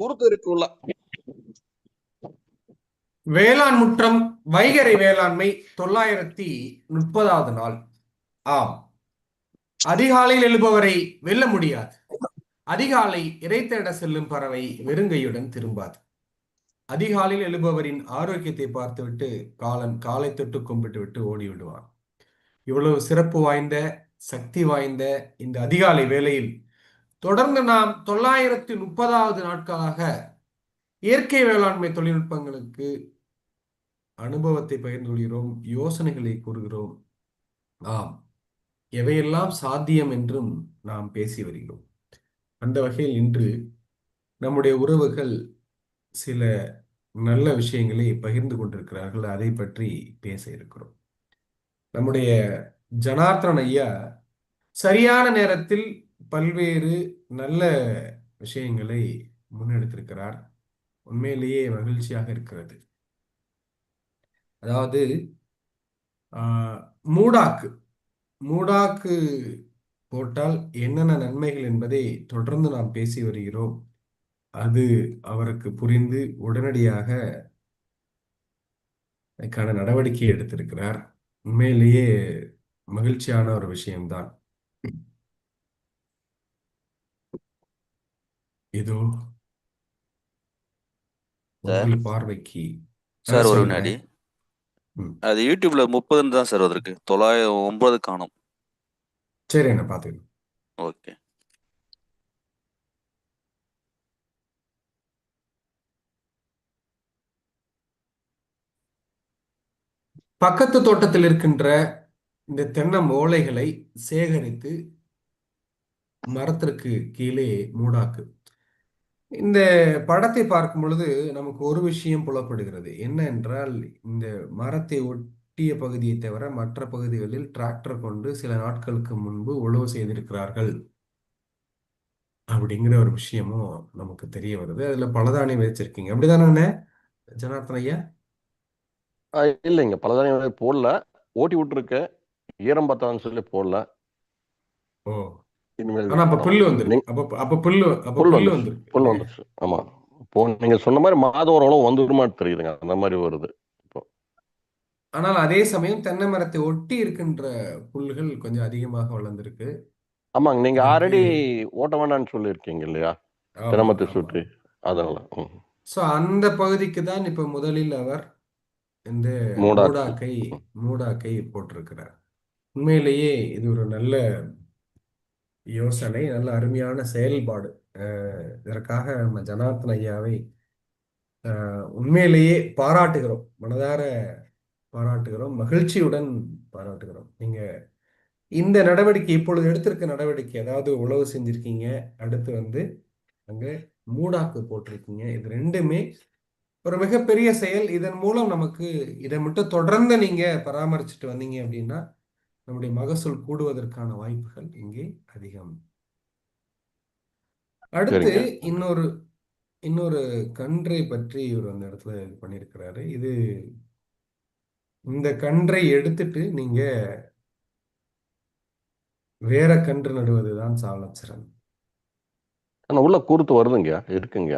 பொறுத்து இருக்குள்ள வேளாண் முற்றம் வைகறை வேளாண்மை தொள்ளாயிரத்தி முப்பதாவது நாள். ஆம். அதிகாலையில் எழுபவரை வெல்ல முடியாது. அதிகாலை இறை தேட செல்லும் பறவை வெறுங்கையுடன் திரும்பாது. அதிகாலையில் எழுபவரின் ஆரோக்கியத்தை பார்த்துவிட்டு காலன் காலை தொட்டு கும்பிட்டு விட்டு ஓடி விடுவான். இவ்வளவு சிறப்பு வாய்ந்த சக்தி வாய்ந்த இந்த அதிகாலை வேளையில் தொடர்ந்து நாம் தொள்ளாயிரத்தி முப்பதாவது நாட்களாக இயற்கை வேளாண்மை தொழில்நுட்பங்களுக்கு அனுபவத்தை பகிர்ந்து கொள்கிறோம் யோசனைகளை கூறுகிறோம். ஆம் எவையெல்லாம் சாத்தியம் என்றும் நாம் பேசி வருகிறோம். அந்த வகையில் இன்று நம்முடைய உறவுகள் சில நல்ல விஷயங்களை பகிர்ந்து கொண்டிருக்கிறார்கள். அதை பற்றி பேச இருக்கிறோம். நம்முடைய ஜனார்த்தன் ஐயா சரியான நேரத்தில் பல்வேறு நல்ல விஷயங்களை முன்னெடுத்திருக்கிறார். உண்மையிலேயே மகிழ்ச்சியாக இருக்கிறது. அதாவது மூடாக்கு. மூடாக்கு போட்டால் என்னென்ன நன்மைகள் என்பதை தொடர்ந்து நாம் பேசி வருகிறோம். அது அவருக்கு புரிந்து உடனடியாக அதுக்கான நடவடிக்கை எடுத்திருக்கிறார். உண்மையிலேயே மகிழ்ச்சியான ஒரு விஷயம்தான். இதோ சார். உங்கள் பார்வைக்கு ஆ, சார் ஒரு சொல்லுங்க. வினாடி ம். அது யூடியூப்ல முப்பதுன்னு தான் சார் வந்திருக்கு தொள்ளாயிரம் ஒன்பது காணும் சரி என்ன பார்த்துக்கலாம் ஓகே பக்கத்து தோட்டத்தில் இருக்கின்ற இந்த தென்னை ஓலைகளை சேகரித்து மரத்திற்கு கீழே மூடாக்கு இந்த படத்தை பார்க்கும் பொழுது நமக்கு ஒரு விஷயம் புலப்படுகிறது. என்ன என்றால் இந்த மரத்தை ஒட்டிய பகுதியை தவிர மற்ற பகுதிகளில் டிராக்டர் கொண்டு சில நாட்களுக்கு முன்பு உழவு செய்திருக்கிறார்கள். அப்படிங்கிற ஒரு விஷயமும் நமக்கு தெரிய வருது. அதுல பலதானி வச்சிருக்கீங்க அப்படிதானே ஜனார்த்தன் ஐயா? இல்லைங்க. பலதானியம் போடல. ஓட்டி விட்டுருக்க ஈரம் பத்தான்னு சொல்லி போடல. ஓ. இனிமேல் ஆனா அப்ப. புல்லு வந்துருக்கு அப்ப அப்ப புல்லு அப்ப புல்லு வந்துருக்கு புல் வந்துருச்சு. ஆமா. இப்போ நீங்க சொன்ன மாதிரி மாதம் ஓரளவு வந்துருமான்னு தெரியுதுங்க. அந்த மாதிரி வருது. ஆனால் அதே சமயம் தென்னை மரத்தை ஒட்டி இருக்கின்ற புல்லுகள் கொஞ்சம் அதிகமாக வளர்ந்திருக்கு. ஆமாங்க. நீங்க ஆல்ரெடி ஓட்ட வேண்டாம்னு சொல்லியிருக்கீங்க இல்லையா? ஆமா. சுற்றி. அதனால. சோ அந்த பகுதிக்கு தான் இப்ப முதலில் அவர் இந்த. மூடாக்கை மூடாக்கை போட்டிருக்கிறார். உண்மையிலேயே இது ஒரு நல்ல யோசனை நல்ல அருமையான செயல்பாடு. இதற்காக நம்ம ஜனார்த்தன் ஐயாவை உண்மையிலேயே பாராட்டுகிறோம். மனதார பாராட்டுகிறோம். மகிழ்ச்சியுடன் பாராட்டுகிறோம். நீங்க இந்த நடவடிக்கை இப்பொழுது எடுத்திருக்க நடவடிக்கை அதாவது உழவு செஞ்சிருக்கீங்க? அடுத்து வந்து அங்க மூடாக்கு போட்டிருக்கீங்க. இது ரெண்டுமே ஒரு மிகப்பெரிய செயல். இதன் மூலம் நமக்கு இதை மட்டும் தொடர்ந்து நீங்க பராமரிச்சுட்டு வந்தீங்க அப்படின்னா நம்முடைய மகசூல் கூடுவதற்கான வாய்ப்புகள் இங்கே அதிகம். அடுத்து. இன்னொரு இன்னொரு கன்றை பற்றி இவர் அந்த இடத்துல பண்ணியிருக்கிறாரு. இது இந்த கன்றை எடுத்துட்டு நீங்க வேற கன்று நடுவதுதான் ஆனா உள்ள குருத்து வருதுங்க இருக்குங்க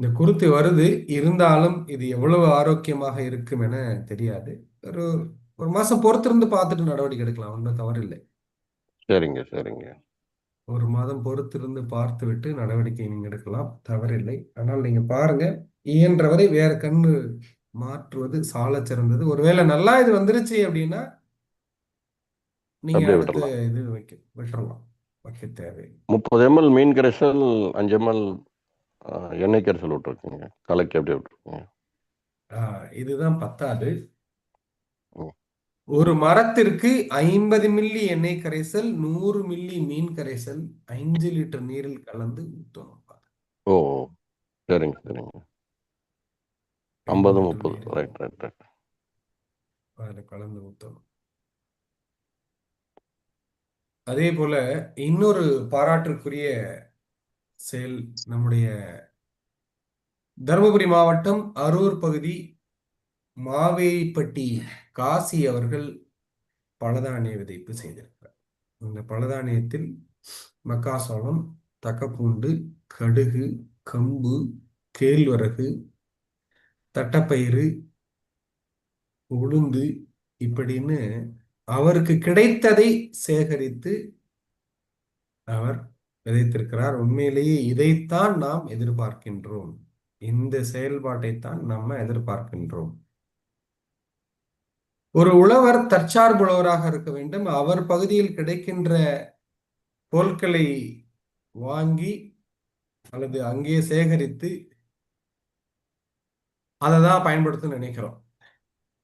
இந்த குருத்து வருது இருந்தாலும் இது எவ்வளவு ஆரோக்கியமாக இருக்கும் என தெரியாது. ஒரு ஒரு மாசம் பொறுத்திருந்து பார்த்துட்டு நடவடிக்கை எடுக்கலாம் ஒன்றும் தவறில்லை. சரிங்க சரிங்க. ஒரு மாதம் பொறுத்திருந்து பார்த்து விட்டு நடவடிக்கை நீங்க எடுக்கலாம் தவறில்லை. ஆனால் நீங்க பாருங்க இயன்றவரை வேற கண்ணு மாற்றுவது சாலச் சிறந்தது. ஒருவேளை நல்லா இது வந்துருச்சு அப்படின்னா நீங்க அடுத்த. இது வைக்க விட்டுறலாம். வைக்க தேவை முப்பது எம்எல் மீன் கரைசல் அஞ்சு எம்எல் எண்ணெய் கரைசல் விட்டுருக்குங்க? கலக்கி அப்படியே விட்டுருக்குங்க? இதுதான் பத்தாது. ஒரு மரத்திற்கு ஐம்பது மில்லி எண்ணெய் கரைசல் நூறு மில்லி மீன் கரைசல் அஞ்சு லிட்டர் நீரில் கலந்து ஊற்றணும். ஓ. சரிங்க சரிங்க. ஐம்பது முப்பது. ரைட் ரைட் ரைட் அதில் கலந்து ஊற்றணும். அதே போல இன்னொரு பாராட்டுக்குரிய செயல் நம்முடைய தருமபுரி மாவட்டம் அரூர் பகுதி மாவேலிப்பட்டி காசி அவர்கள் பலதானிய விதைப்பு செய்திருக்கிறார். இந்த பலதானியத்தில் மக்காசோளம் தக்கப்பூண்டு கடுகு கம்பு கேழ்வரகு தட்டப்பயிறு உளுந்து இப்படின்னு அவருக்கு கிடைத்ததை சேகரித்து அவர் விதைத்திருக்கிறார். உண்மையிலேயே இதைத்தான் நாம் எதிர்பார்க்கின்றோம். இந்த செயல்பாட்டைத்தான் நம்ம எதிர்பார்க்கின்றோம். ஒரு உழவர் தற்சார்புள்ளவராக இருக்க வேண்டும். அவர் பகுதியில் கிடைக்கின்ற பொருட்களை வாங்கி அல்லது அங்கே சேகரித்து அதை தான் பயன்படுத்த நினைக்கிறோம்.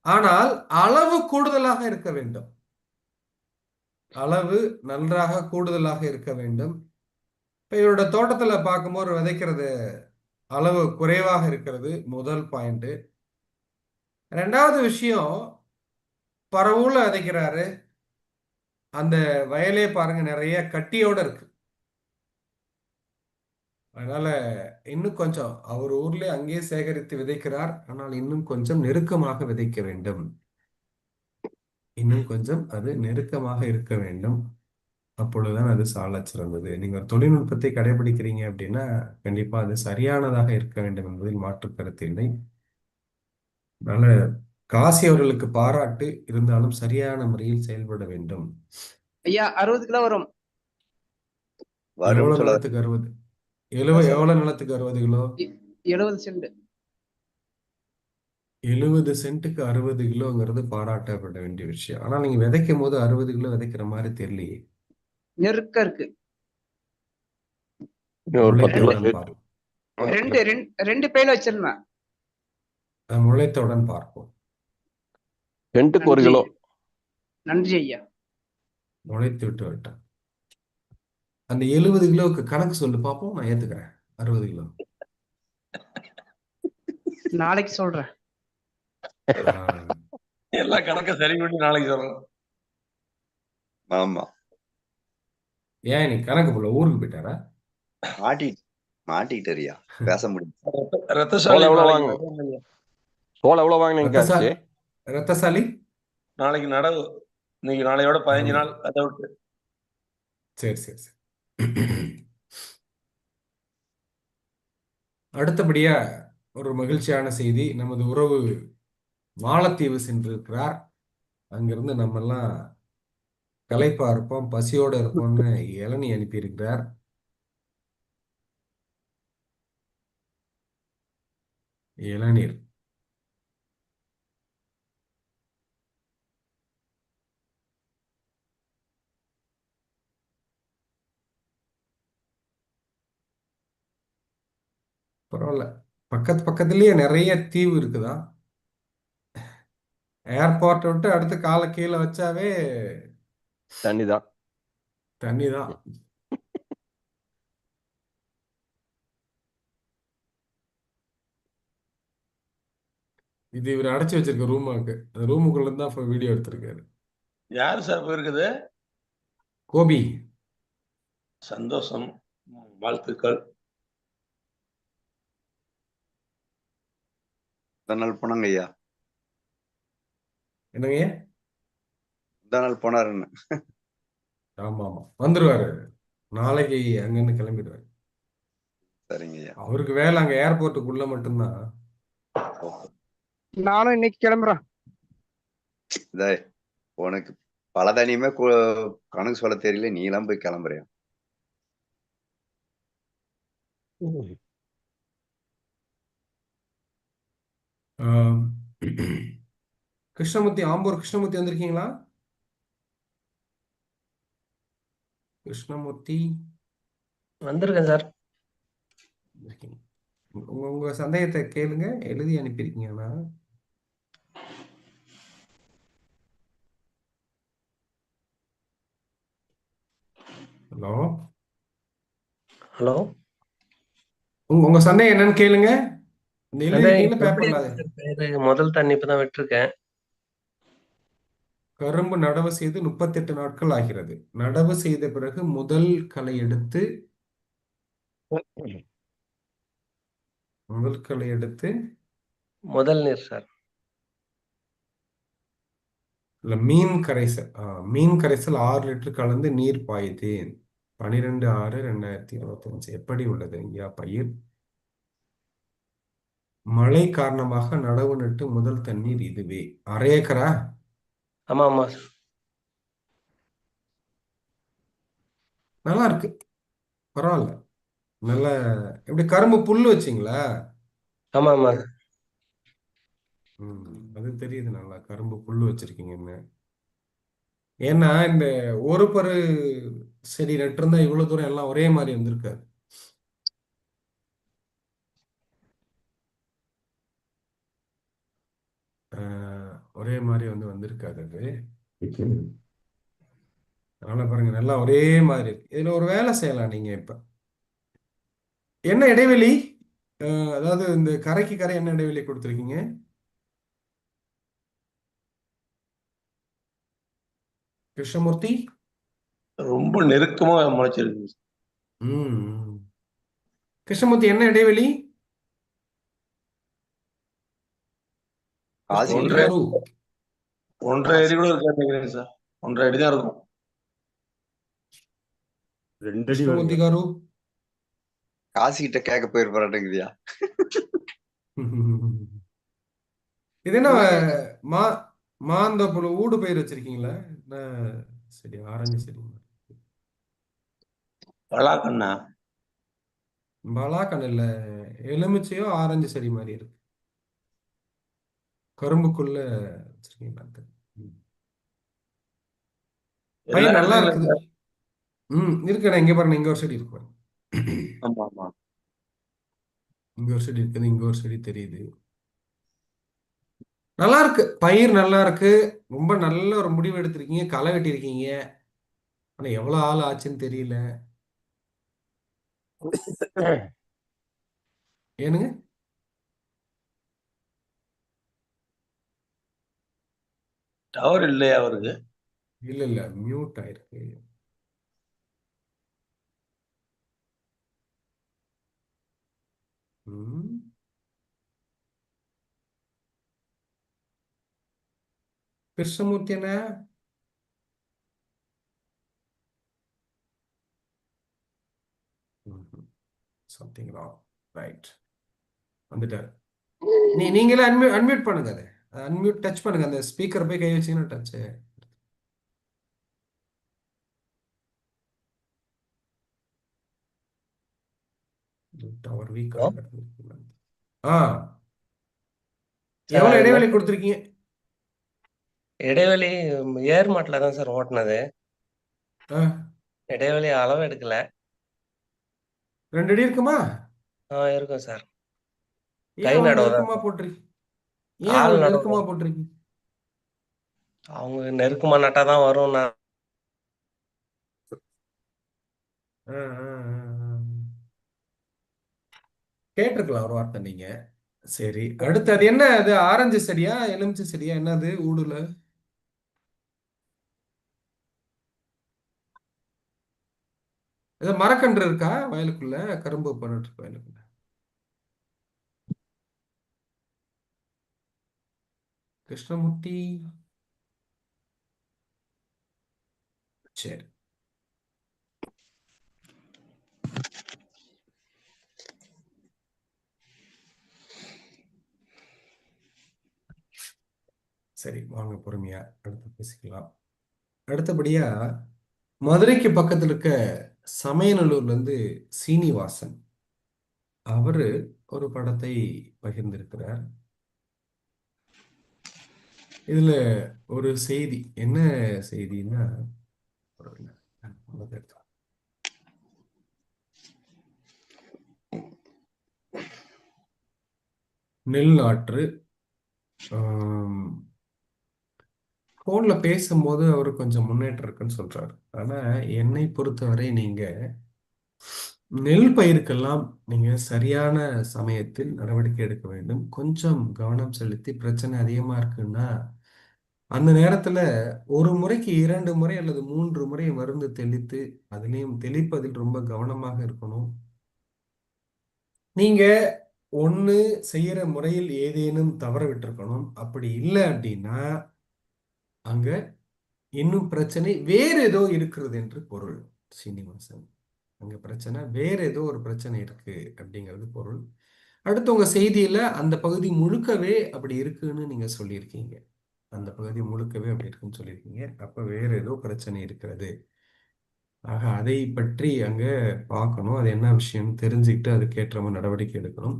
ஆனால் அளவு கூடுதலாக இருக்க வேண்டும். அளவு நன்றாக கூடுதலாக இருக்க வேண்டும். இப்போ இவரோட தோட்டத்தில் பார்க்கும்போது விதைக்கிறது அளவு குறைவாக இருக்கிறது முதல் பாயிண்ட்டு ரெண்டாவது விஷயம் பரவூல விதைக்கிறாரு. அந்த வயலே பாருங்க நிறைய கட்டியோட இருக்கு. அதனால இன்னும் கொஞ்சம் அவர் ஊர்ல அங்கேயே சேகரித்து விதைக்கிறார். ஆனால் இன்னும் கொஞ்சம் நெருக்கமாக விதைக்க வேண்டும். இன்னும் கொஞ்சம் அது நெருக்கமாக இருக்க வேண்டும். அப்பொழுதுதான் அது சாலச் சிறந்தது. நீங்க ஒரு தொழில்நுட்பத்தை கடைபிடிக்கிறீங்க அப்படின்னா கண்டிப்பா அது சரியானதாக இருக்க வேண்டும் என்பதில் மாற்று கருத்து இல்லை. அதனால காசி அவர்களுக்கு பாராட்டு இருந்தாலும் சரியான முறையில் செயல்பட வேண்டும். ஐயா அறுபது கிலோ வரும். எவ்வளவு நிலத்துக்கு அறுபது? எழுபது எவ்வளவு நிலத்துக்கு அறுபது கிலோ? எழுபது சென்ட். எழுபது சென்ட்டுக்கு அறுபது கிலோங்கிறது பாராட்டப்பட வேண்டிய விஷயம். ஆனா நீங்க விதைக்கும் போது அறுபது கிலோ விதைக்கிற மாதிரி தெரியலையே. நெருக்க இருக்கு. ரெண்டு ரெண்டு ரெண்டு பையில வச்சிருந்தேன் முளைத்தவுடன் பார்ப்போம். சென்ட்டுக்கு ஒரு கிலோ நன்றி ஐயா. முளைத்து விட்டு வரட்டும் அந்த எழுபது கிலோவுக்கு கணக்கு சொல்லு பார்ப்போம் நான் ஏத்துக்கிறேன். அறுபது கிலோ. நாளைக்கு சொல்றேன். எல்லா கணக்க சரி பண்ணி நாளைக்கு சொல்லணும் ஆமா. ஏன் நீ கணக்கு போல ஊருக்கு போயிட்டாரா? மாட்டி மாட்டிக்கிட்டறியா பேச முடியும் ரத்த- ரத்தசாலி எவ்வளவு வாங்க? சோளம் எவ்வளவு வாங்கினீங்க ரத்தசாலி? நாளைக்கு நடவு. இன்னைக்கு நாளையோட பதினஞ்சு நாள் அதை விட்டு. சரி சரி சரி. அடுத்தபடியா ஒரு மகிழ்ச்சியான செய்தி. நமது உறவு மாலத்தீவு சென்றிருக்கிறார். அங்கிருந்து நம்ம எல்லாம் களைப்பா இருப்போம் பசியோட இருப்போம்னு இளநி அனுப்பியிருக்கிறார். இளநீர். பரவாயில்ல. பக்கத்து பக்கத்துலயே நிறைய தீவு இருக்குதா? ஏர்போர்ட் விட்டு அடுத்து காலை கீழே வச்சாவே தண்ணி தான். தண்ணி தான். இது இவர் அடைச்சு வச்சிருக்க ரூமாக்கு அந்த ரூமுக்குள்ள இருந்து தான் வீடியோ எடுத்திருக்காரு. யார் சார் போயிருக்குது கோபி. சந்தோஷம். வாழ்த்துக்கள். நாள் போனாங்க ஐயா என்னங்க? இந்த நாள் போனாருன்னு. ஆமா ஆமா வந்துருவாரு. நாளைக்கு அங்கிருந்து கிளம்பிடுவாரு. சரிங்க அவருக்கு வேலை அங்க ஏர்போர்ட்டுக்குள்ள மட்டும்தான். நானும் இன்னைக்கு கிளம்புறேன். இதே உனக்கு பல தனியுமே கணக்கு சொல்ல தெரியல. நீ எல்லாம் போய் கிளம்புறியா. கிருஷ்ணமூர்த்தி ஆம்பூர் கிருஷ்ணமூர்த்தி வந்திருக்கீங்களா? கிருஷ்ணமூர்த்தி. வந்திருக்கேன் சார். உங்க உங்க சந்தேகத்தை கேளுங்க. எழுதி அனுப்பியிருக்கீங்களா ஹலோ. ஹலோ. உங்க உங்க சந்தேகம் என்னன்னு கேளுங்க? முதல் தண்ணி இப்பதான் விட்டுருக்கேன். கரும்பு நடவு செய்து முப்பத்தெட்டு நாட்கள் ஆகிறது. நடவு செய்த பிறகு முதல் களை எடுத்து முதல் களை எடுத்து முதல் நீர் சார் இல்ல மீன் கரைசல். மீன் கரைசல் ஆறு லிட்டர் கலந்து நீர் பாய்த்தேன் பனிரெண்டு ஆறு ரெண்டாயிரத்தி இருபத்தஞ்சு. எப்படி உள்ளது? ஐயா பயிர்? மழை காரணமாக நடவு நட்டு முதல் தண்ணீர் இதுவே. அரை ஏக்கரா? ஆமா ஆமா. நல்லா இருக்கு. பரவாயில்ல. நல்ல எப்படி கரும்பு புல்லு வச்சிங்களா? ஆமா ஆமா. ம் அது தெரியுது நல்லா. கரும்பு புல்லு வச்சிருக்கீங்கன்னு. ஏன்னா இந்த ஒரு பரு செடி நட்டிருந்தா இவ்வளவு தூரம் எல்லாம் ஒரே மாதிரி வந்திருக்காது ஒரே மாதிரி வந்து வந்திருக்காது அது. அதனால பாருங்க நல்லா ஒரே மாதிரி. இருக்கு இதுல ஒரு வேலை செய்யலாம் நீங்க இப்ப. என்ன இடைவெளி? அதாவது இந்த கரைக்கு கரை என்ன இடைவெளி கொடுத்துருக்கீங்க? கிருஷ்ணமூர்த்தி? ரொம்ப நெருக்கமா முளைச்சிருக்கு. ம். கிருஷ்ணமூர்த்தி என்ன இடைவெளி? ஒன்றரை அடி. கூட இருக்காது சார் ஒன்றரை அடி தான் இருக்கும். ரெண்டடி கிருஷ்ணமூர்த்தி வருங்க காரு காசி கிட்ட கேட்க போயிருப்பாருங்கிறியா இது என்ன மா மாந்தோப்புல ஊடு பயிர் வச்சிருக்கீங்களா? என்ன சரி ஆரஞ்சு சரி. பலாக்கண்ணா. பலாக்கன் இல்ல எலுமிச்சையோ ஆரஞ்சு செடி மாதிரி இருக்கு. கரும்புக்குள்ள பயிர் நல்லா இருக்குது. ம் இருக்குண்ணா இங்க பாருங்க. இங்க ஒரு செடி இருக்கு இங்க ஒரு செடி இருக்குது. இங்க ஒரு செடி தெரியுது. நல்லா இருக்கு. பயிர் நல்லா இருக்கு. ரொம்ப நல்ல ஒரு முடிவு எடுத்திருக்கீங்க. களை வெட்டியிருக்கீங்க. ஆனா எவ்வளவு ஆள் ஆச்சுன்னு தெரியல. ஏனுங்க? டவர் இல்லையா அவருக்கு? இல்ல இல்ல மியூட் ஆயிருக்கு. கிருஷ்ணமூர்த்தி என்ன? சம்திங் ராங் ரைட் வந்துட்டாரு. நீ நீங்களே அன்மியூட் அன்மியூட் பண்ணுங்க அதை. அன்மியூட் டச் பண்ணுங்க. அந்த ஸ்பீக்கர் போய் கை வச்சீங்கன்னா டச் டவர் வீக் ஆ எவ்வளவு இடைவெளி கொடுத்துருக்கீங்க? இடைவெளி ஏர் மாட்டில் தான் சார் ஓட்டுனது. இடைவெளி அளவு எடுக்கல. ரெண்டு அடி இருக்குமா? ஆ இருக்கும் சார். கை அவ்வளவு நடவு தான் நெருக்கமா போட்டிருக்கீங்க ஏன் ஆள் அவ்வளவு நெருக்கமா. போட்டிருக்கீங்க? அவங்க நெருக்கமா நட்டா தான் வரும் நான் ஆ, ஆ, ஆ, ஆ. கேட்டிருக்கலாம் ஒரு வார்த்தை நீங்க. சரி. அடுத்து அது என்ன? அது ஆரஞ்சு செடியா எலுமிச்சை செடியா? என்னது? ஊடுல? ஏதோ மரக்கன்று இருக்கா? வயலுக்குள்ள? கரும்பு பண்ணிட்டு இருக்கு வயலுக்குள்ள. கிருஷ்ணமூர்த்தி சரி சரி வாங்க பொறுமையா அடுத்து பேசிக்கலாம் அடுத்தபடியா மதுரைக்கு பக்கத்துல இருக்க சமயநல்லூர்ல இருந்து சீனிவாசன் அவரு ஒரு படத்தை பகிர்ந்திருக்கிறார் இதுல ஒரு செய்தி. என்ன செய்தின்னா நெல் ஆற்று ஆம், போன்ல பேசும்போது அவர் கொஞ்சம் முன்னேற்றம் இருக்குன்னு சொல்றாரு. ஆனா என்னை பொறுத்தவரை நீங்க நெல் பயிருக்கெல்லாம் நீங்க சரியான சமயத்தில் நடவடிக்கை எடுக்க வேண்டும். கொஞ்சம் கவனம் செலுத்தி பிரச்சனை அதிகமா இருக்குன்னா அந்த நேரத்துல ஒரு முறைக்கு இரண்டு முறை அல்லது மூன்று முறை மருந்து தெளித்து அதுலேயும் தெளிப்பதில் ரொம்ப கவனமாக இருக்கணும். நீங்க ஒன்று செய்யற முறையில் ஏதேனும் தவற விட்டிருக்கணும். அப்படி இல்லை அப்படின்னா அங்க இன்னும் பிரச்சனை வேறு ஏதோ இருக்கிறது என்று பொருள். சீனிவாசன் அங்க பிரச்சனை வேற ஏதோ ஒரு பிரச்சனை இருக்கு அப்படிங்கிறது பொருள். அடுத்து உங்க செய்தியில அந்த பகுதி முழுக்கவே அப்படி இருக்குன்னு நீங்க சொல்லியிருக்கீங்க. அந்த பகுதி முழுக்கவே அப்படி இருக்குன்னு சொல்லியிருக்கீங்க. அப்போ வேற ஏதோ பிரச்சனை இருக்கிறது. ஆக அதை பற்றி அங்கே பார்க்கணும். அது என்ன விஷயம்னு தெரிஞ்சுக்கிட்டு அதுக்கேற்ற மாதிரி நடவடிக்கை எடுக்கணும்.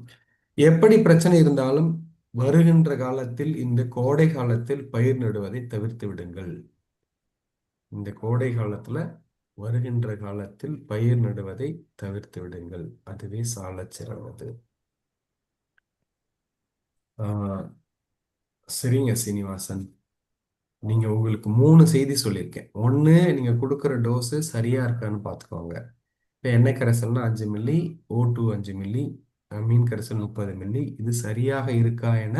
எப்படி பிரச்சனை இருந்தாலும் வருகின்ற காலத்தில் இந்த கோடை காலத்தில் பயிர் நடுவதை தவிர்த்து விடுங்கள். இந்த கோடை காலத்துல வருகின்ற காலத்தில் பயிர் நடுவதை தவிர்த்து விடுங்கள். அதுவே சால சிறந்தது ஆஹ் சரிங்க சீனிவாசன். நீங்க உங்களுக்கு மூணு செய்தி சொல்லியிருக்கேன். ஒன்று நீங்க கொடுக்குற டோஸு சரியா இருக்கான்னு பார்த்துக்கோங்க. இப்போ எண்ணெய் கரைசல்னா அஞ்சு மில்லி ஓ டூ அஞ்சு மில்லி அஹ் மீன் கரைசல் முப்பது மில்லி இது சரியாக இருக்கா என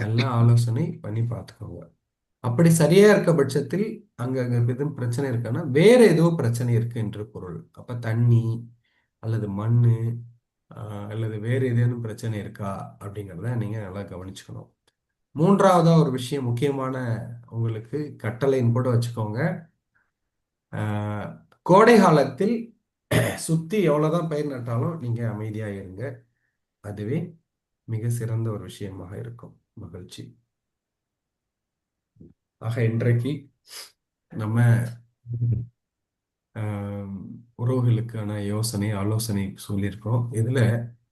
நல்லா ஆலோசனை பண்ணி பார்த்துக்கோங்க. அப்படி சரியா இருக்க பட்சத்தில் அங்க அங்க எதுவும் பிரச்சனை இருக்கான்னா வேற ஏதோ பிரச்சனை இருக்கு என்று பொருள். அப்ப தண்ணி அல்லது மண் அல்லது வேற ஏதேனும் பிரச்சனை இருக்கா அப்படிங்கிறத நீங்க நல்லா கவனிச்சுக்கணும். மூன்றாவதா ஒரு விஷயம் முக்கியமான உங்களுக்கு கட்டளைன்னு கூட வச்சுக்கோங்க. கோடை காலத்தில் சுத்தி எவ்வளவுதான் பயிர் நட்டாலும் நீங்க அமைதியா இருங்க. அதுவே மிக சிறந்த ஒரு விஷயமாக இருக்கும். மகிழ்ச்சி. ஆக இன்றைக்கு நம்ம உறவுகளுக்கான யோசனை ஆலோசனை சொல்லியிருக்கோம் இதுல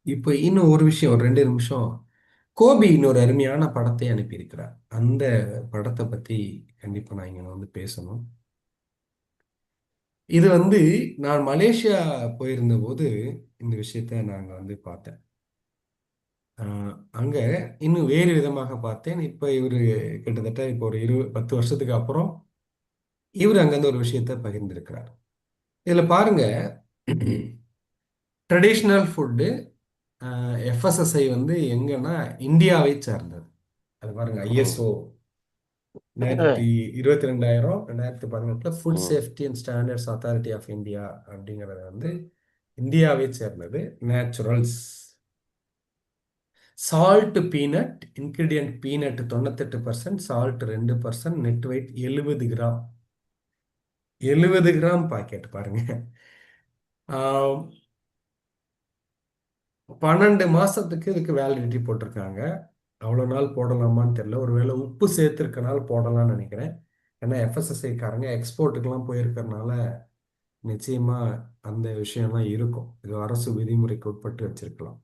இப்போ இன்னும் ஒரு விஷயம் ஒரு ரெண்டு நிமிஷம் கோபி இன்னொரு அருமையான படத்தை அனுப்பியிருக்கிறார். அந்த படத்தை பத்தி கண்டிப்பா நான் இங்க வந்து பேசணும். இது வந்து நான் மலேசியா போயிருந்த போது இந்த விஷயத்த நாங்க வந்து பார்த்தேன். அங்கே அங்க இன்னும் வேறு விதமாக பார்த்தேன். இப்ப இவர் கிட்டத்தட்ட இப்போ ஒரு இரு பத்து வருஷத்துக்கு அப்புறம் இவர் அங்கிருந்து ஒரு விஷயத்த பகிர்ந்திருக்கிறார். இதுல பாருங்க ட்ரெடிஷ்னல் ஃபுட்டு எஃப்எஸ்எஸ்ஐ வந்து எங்கன்னா இந்தியாவை சார்ந்தது. அது பாருங்க ஐஎஸ்ஓ ரெண்டாயிரத்தி இருபத்தி ரெண்டாயிரம் ரெண்டாயிரத்தி பதினெட்டுல food. Safety and standards authority of India அப்படிங்கிறது வந்து இந்தியாவை சேர்ந்தது. Naturals salt peanut ingredient peanut தொண்ணூத்தெட்டு பர்சன்ட் சால்ட் ரெண்டு பர்சன்ட் நெட் வெயிட் எழுபது கிராம். எழுபது கிராம் பாக்கெட் பாருங்க. பன்னெண்டு மாசத்துக்கு இதுக்கு வேலிடிட்டி போட்டிருக்காங்க. அவ்வளோ நாள் போடலாமான்னு தெரியல. ஒருவேளை உப்பு சேர்த்துருக்கனால போடலாம்னு நினைக்கிறேன். ஏன்னா எஃப்எஸ்எஸ்ஐக்காரங்க எக்ஸ்போர்ட்டுக்கெலாம் எக்ஸ்போர்ட்டுக்கெல்லாம் நிச்சயமாக நிச்சயமா அந்த விஷயம்லாம் இருக்கும். இது அரசு விதிமுறைக்கு உட்பட்டு வச்சிருக்கலாம்.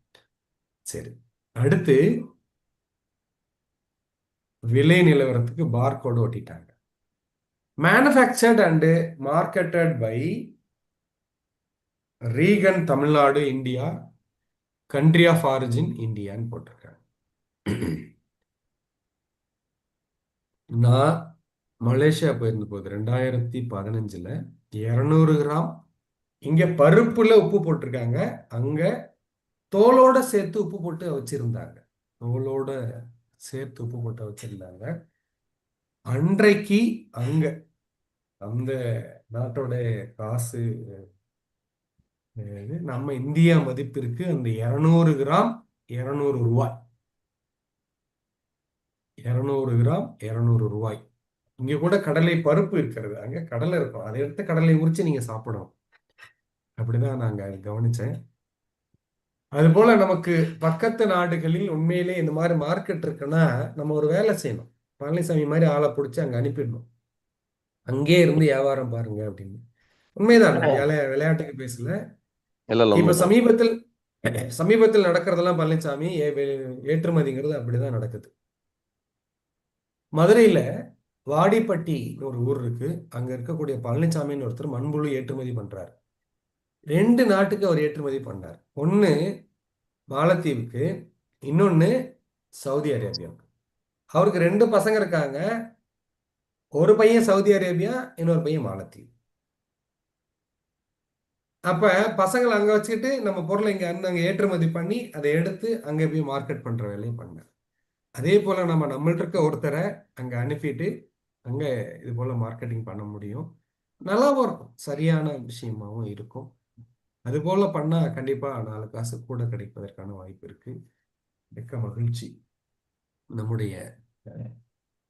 சரி. அடுத்து விலை நிலவரத்துக்கு barcode ஒட்டிட்டாங்க. Manufactured and marketed by Regan Tamil Nadu India country of origin இந்தியான்னு போட்டிருக்காங்க. நான் மலேசியா போயிருந்த போது ரெண்டாயிரத்தி பதினஞ்சுல இரநூறு கிராம் இங்க பருப்புல உப்பு போட்டிருக்காங்க. அங்க தோலோட சேர்த்து உப்பு போட்டு வச்சிருந்தாங்க. தோலோட சேர்த்து உப்பு போட்டு வச்சிருந்தாங்க. அன்றைக்கு அங்க அந்த நாட்டோட காசு நம்ம இந்தியா மதிப்பிற்கு அந்த இருநூறு கிராம் இருநூறு ரூபாய். இருநூறு கிராம் இருநூறு ரூபாய். இங்க கூட கடலை பருப்பு இருக்கிறது. அங்க கடலை இருக்கும். அதை எடுத்து கடலை உரிச்சு நீங்க சாப்பிடணும். அப்படிதான் நாங்க கவனிச்சேன். அதுபோல நமக்கு பக்கத்து நாடுகளில் உண்மையிலே இந்த மாதிரி மார்க்கெட் இருக்குன்னா நம்ம ஒரு வேலை செய்யணும். பழனிசாமி மாதிரி ஆளை பிடிச்சி அங்க அனுப்பிடணும். அங்கே இருந்து வியாபாரம் பாருங்க அப்படின்னு. உண்மைதான். விளையாட்டுக்கு பேசல. இப்ப சமீபத்தில் சமீபத்தில் நடக்கிறதெல்லாம் பழனிசாமி ஏற்றுமதிங்கிறது அப்படிதான் நடக்குது. மதுரையில வாடிப்பட்டி ஒரு ஊர் இருக்கு. அங்க இருக்கக்கூடிய பழனிசாமின்னு ஒருத்தர் மண்புழு ஏற்றுமதி பண்றாரு. ரெண்டு நாட்டுக்கு அவர் ஏற்றுமதி பண்ணார். ஒன்னு மாலத்தீவுக்கு இன்னொன்னு சவுதி அரேபியாவுக்கு. அவருக்கு ரெண்டு பசங்க இருக்காங்க. ஒரு பையன் சவுதி அரேபியா இன்னொரு பையன் மாலத்தீவு. அப்ப பசங்களை அங்க வச்சுக்கிட்டு நம்ம பொருளை இங்க அங்க ஏற்றுமதி பண்ணி அதை எடுத்து அங்க போய் மார்க்கெட் பண்ற வேலையை பண்ணார் அதே போல நம்ம நம்மள்ட்ட இருக்க ஒருத்தரை அங்க அனுப்பிட்டு அங்க இது போல மார்க்கெட்டிங் பண்ண முடியும். நல்லாவும் இருக்கும். சரியான விஷயமாவும் இருக்கும். அது போல பண்ணா கண்டிப்பா நாலு காசு கூட கிடைப்பதற்கான வாய்ப்பு இருக்கு. மிக்க மகிழ்ச்சி. நம்முடைய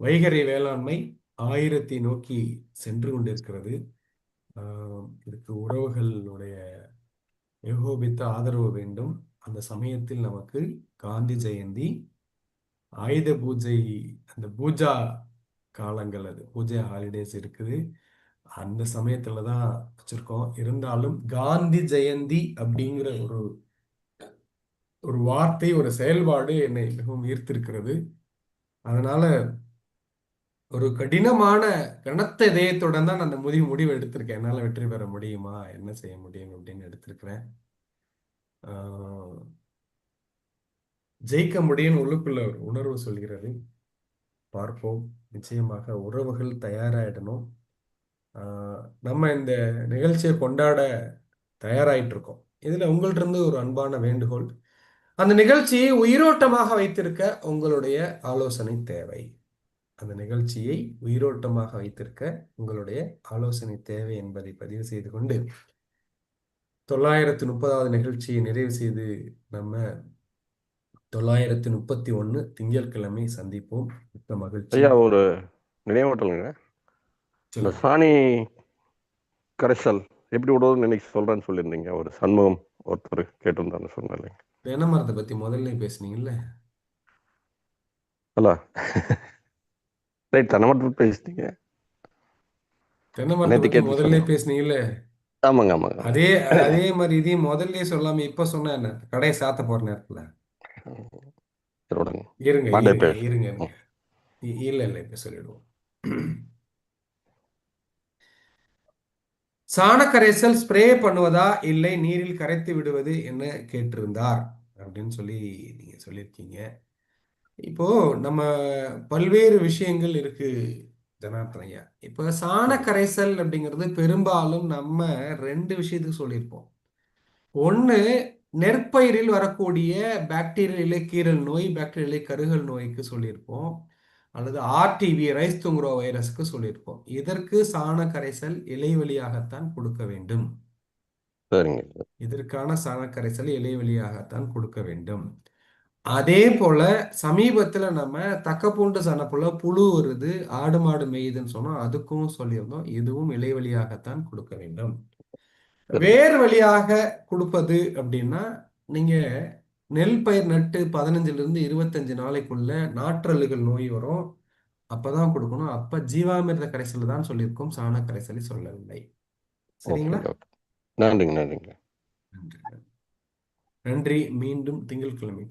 வைகறை வேளாண்மை ஆயிரத்தை நோக்கி சென்று கொண்டிருக்கிறது. ஆஹ் உறவுகளுடைய ஏகோபித்த ஆதரவு வேண்டும். அந்த சமயத்தில் நமக்கு காந்தி ஜெயந்தி ஆயுத பூஜை அந்த பூஜா காலங்கள் அது. பூஜை ஹாலிடேஸ் இருக்குது. அந்த சமயத்துல தான் வச்சிருக்கோம். இருந்தாலும் காந்தி ஜெயந்தி அப்படிங்கிற ஒரு ஒரு வார்த்தை ஒரு செயல்பாடு என்னை மிகவும் ஈர்த்திருக்கிறது. அதனால ஒரு கடினமான கனத்த இதயத்துடன் தான் அந்த முடிவு முடிவு எடுத்திருக்கேன் என்னால் வெற்றி பெற முடியுமா? என்ன செய்ய முடியும் அப்படின்னு எடுத்திருக்கிறேன். ஜெயிக்க முடியும் உள்ளுக்குள்ள ஒரு உணர்வு சொல்கிறது. பார்ப்போம். நிச்சயமாக உறவுகள் தயாராகிடணும் நம்ம இந்த நிகழ்ச்சியை கொண்டாட தயாராகிட்டு இருக்கோம் இதில் உங்கள்கிட்ட இருந்து ஒரு அன்பான வேண்டுகோள். அந்த நிகழ்ச்சியை உயிரோட்டமாக வைத்திருக்க உங்களுடைய ஆலோசனை தேவை. அந்த நிகழ்ச்சியை உயிரோட்டமாக வைத்திருக்க உங்களுடைய ஆலோசனை தேவை என்பதை பதிவு செய்து கொண்டு தொள்ளாயிரத்து முப்பதாவது நிகழ்ச்சியை நிறைவு செய்து நம்ம தொள்ளாயிரத்து முப்பத்தி ஒன்று திங்கட்கிழமை சந்திப்போம். மிக்க மகிழ்ச்சி. ஐயா ஒரு நினைவூட்டலுங்க இந்த. சாணி கரைசல் எப்படி விடுவதுன்னு இன்னைக்கு சொல்றேன்னு சொல்லியிருந்தீங்க. ஒரு சண்முகம் ஒருத்தர் கேட்டிருந்தான்னு சொன்னேன் தென்னை மரத்தை பத்தி முதல்ல பேசுனீங்கல்ல. அல்ல ரைட் தன்னை மட்டும் பேசிட்டீங்க. தென்னை முதல்ல. பேசுனீங்கல்ல? ஆமாங்க ஆமாங்க. அதே அதே மாதிரி இதையும் முதல்லயே சொல்லாம இப்ப சொன்ன என்ன கடையை சாத்த போற நேரத்துல. இருங்க இருங்க இல்ல இல்ல இப்ப சொல்லிடுவோம். சாணக்கரைசல் ஸ்ப்ரே பண்ணுவதா இல்லை நீரில் கரைத்து விடுவது என்ன கேட்டிருந்தார். அப்படின்னு சொல்லி நீங்க சொல்லியிருக்கீங்க. இப்போ நம்ம பல்வேறு விஷயங்கள் இருக்கு ஜனார்த்தன் ஐயா இப்போ சாணக்கரைசல் அப்படிங்கிறது பெரும்பாலும் நம்ம ரெண்டு விஷயத்துக்கு சொல்லியிருப்போம். ஒன்று நெற்பயிரில் வரக்கூடிய பாக்டீரியல் இலைக்கீரல் நோய் பாக்டீரியல் கருகல் நோய்க்கு சொல்லியிருப்போம். அல்லது ஆர்டிவி ரைஸ் துங்குரோ வைரஸ்க்கு சொல்லியிருப்போம். இதற்கு சாண கரைசல் இலை வழியாகத்தான் கொடுக்க வேண்டும். இதற்கான சாண கரைசல் இலை வழியாகத்தான் கொடுக்க வேண்டும். அதே போல சமீபத்துல நம்ம தக்கப்பூண்டு சனப்புல புழு வருது ஆடு மாடு மேயுதுன்னு சொன்னோம் அதுக்கும் சொல்லியிருந்தோம். இதுவும் இலை வழியாகத்தான் கொடுக்க வேண்டும். வேர் வழியாக கொடுப்பது அப்படின்னா நீங்க நெல் பயிர் நட்டு பதினஞ்சுல இருந்து இருபத்தஞ்சு நாளைக்குள்ள நாற்றலுகள் நோய் வரும். அப்பதான் கொடுக்கணும். அப்ப ஜீவாமிர்த கரைசல் தான் சொல்லியிருக்கோம். சாண கரைசலை சொல்லவில்லை. சரிங்களா? ஓகே நன்றிங்க நன்றிங்க. நன்றி நன்றி. மீண்டும் திங்கட்கிழமை